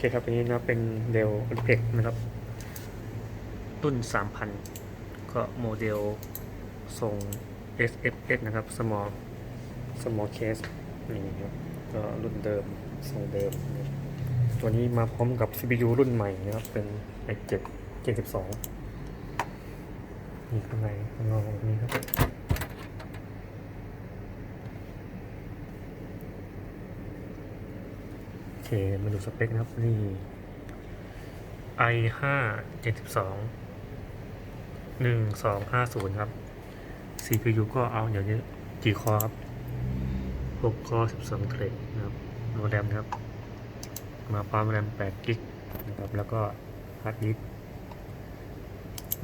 เคครับอันนี้นะเป็นเดลอินเพกนะครับ รุ่น 3,000 ก็โมเดลทรง SFX นะครับ small small case นี่ครับก็รุ่นเดิมทรงเดิม ตัวนี้มาพร้อมกับ CPU รุ่นใหม่นะครับ เป็น i7 Gen 12นี่ข้างในข้างนอกนี่ครับ โอ เค มาดูสเปคนะครับ นี่ i ห้าเจ็ดสิบสองหนึ่งสองห้าศูนย์ครับ CPU ก็เอาเดี๋ยวนี้กี่คอครับหกคอสิบสองเทรดนะครับโมแรมนะครับ มาพร้อมแรมแปดกิกนะครับ แล้วก็ฮาร์ดดิส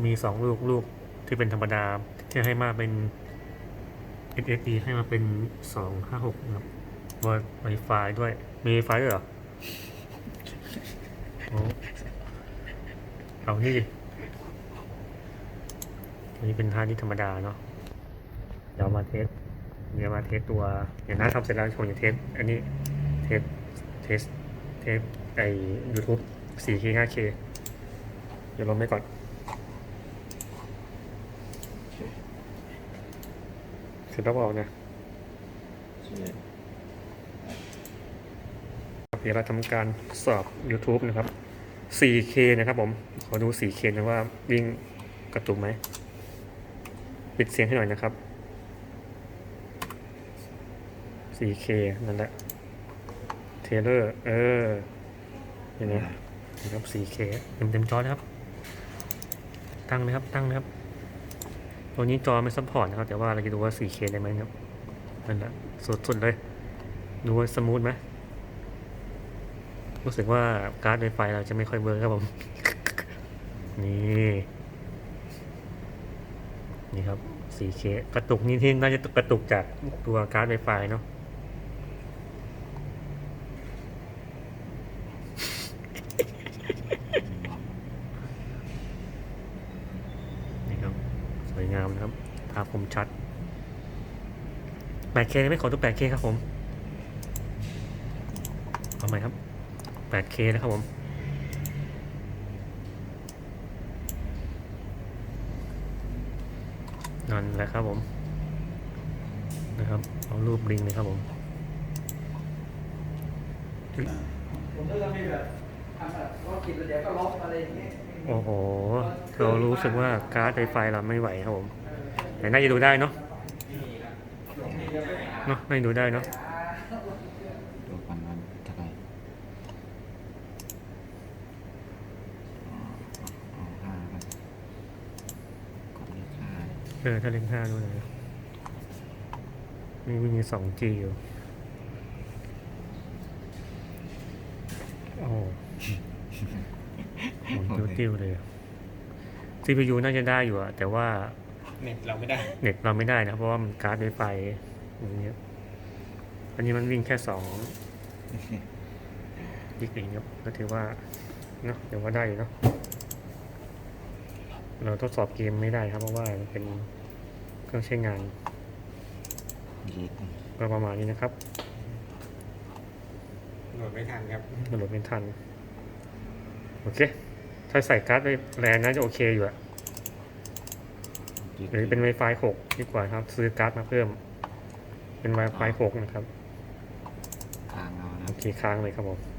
มีสองลูกลูกที่เป็นธรรมดา ที่ให้มาเป็น SSD ให้มาเป็นสองห้าหกนะครับว่า Wi-Fi ด้วย มี Wi-Fi ด้วยเหรอโอ้ เอานี่ดิอันนี้เป็นท่าที่ธรรมดาเนาะ เดี๋ยวมาเทส เดี๋ยวมาเทสตัวเดี๋ยวน้าทำเสร็จแล้วผมจะเทส อันนี้เทส เทส เทสไอ YouTube 4K 5K เดี๋ยวลงไปก่อนเสร็จแล้วบอกนะครับ เดี๋ยวเราทำการสอบ YouTube นะครับ 4K นะครับผม ขอดู 4K นะว่าวิ่งกระตุกไหม ปิดเสียงให้หน่อยนะครับ 4K นั่นแหละ เทเลอร์ เออเห็นไหมนะครับ 4K เต็มเต็มจอนะครับ ตั้งนะครับ ตั้งนะครับ ตัวนี้จอไม่ซัพพอร์ตนะครับ แต่ว่าเราจะดูว่า 4K ได้ไหมครับ นั่นแหละ สุดๆเลย ดูว่าสมูทไหม รู้สึกว่าการ์ดไวไฟเราจะไม่ค่อยเวิร์คครับผม นี่นี่ครับ 4K กระตุกนี่ที่น่าจะกระตุกจากตัวการ์ดไวไฟเนาะนี่ครับ สวยงามนะครับ ภาพคมชัด 8K ไม่ขอตัว 8K ครับผม เอาใหม่ครับ 8K นะครับผม นั่นแหละครับผม นะครับ เอารูปลิงเลยครับผมผมก็จะมีแบบทำแบบว่ากินแล้วเดี๋ยวก็ลบอะไรอย่างเงี้ยโอ้โห เรารู้สึกว่าการ์ดไวไฟเราไม่ไหวครับผม แต่น่าจะดูได้เนาะเนาะน่าจะดูได้เนาะ ดูก่อนมันเท่าไหร่อ๋อเอาห้ากันกดเลขห้า เออถ้าเล่นห้าดูหน่อยมีมีสองจีอยู่โอ้โหหมุนติ้วๆเลยอะ CPU น่าจะได้อยู่อะแต่ว่าเน็ตเราไม่ได้ เน็ตเราไม่ได้นะ เพราะว่ามันการ์ดไวไฟอย่างเงี้ยอันนี้มันวิ่งแค่สองยิกเองครับก็ถือว่าเนาะเดี๋ยวว่าได้อยู่เนาะเราทดสอบเกมไม่ได้ครับ เพราะว่ามันเป็นเค รื่องใช้งานยีดก็ประมาณนี้นะครับโหลดไม่ทันครับมันโหลดไม่ทัน โอเค ถ้าใส่การ์ดไว้แรงน่าจะโอเคอยู่อะยีดหรือเป็น Wi-Fi 6 ดีกว่าครับ ซื้อการ์ดมาเพิ่ม เป็น Wi-Fi 6 นะครับทางเอานะ โอเคค้างเลยครับผม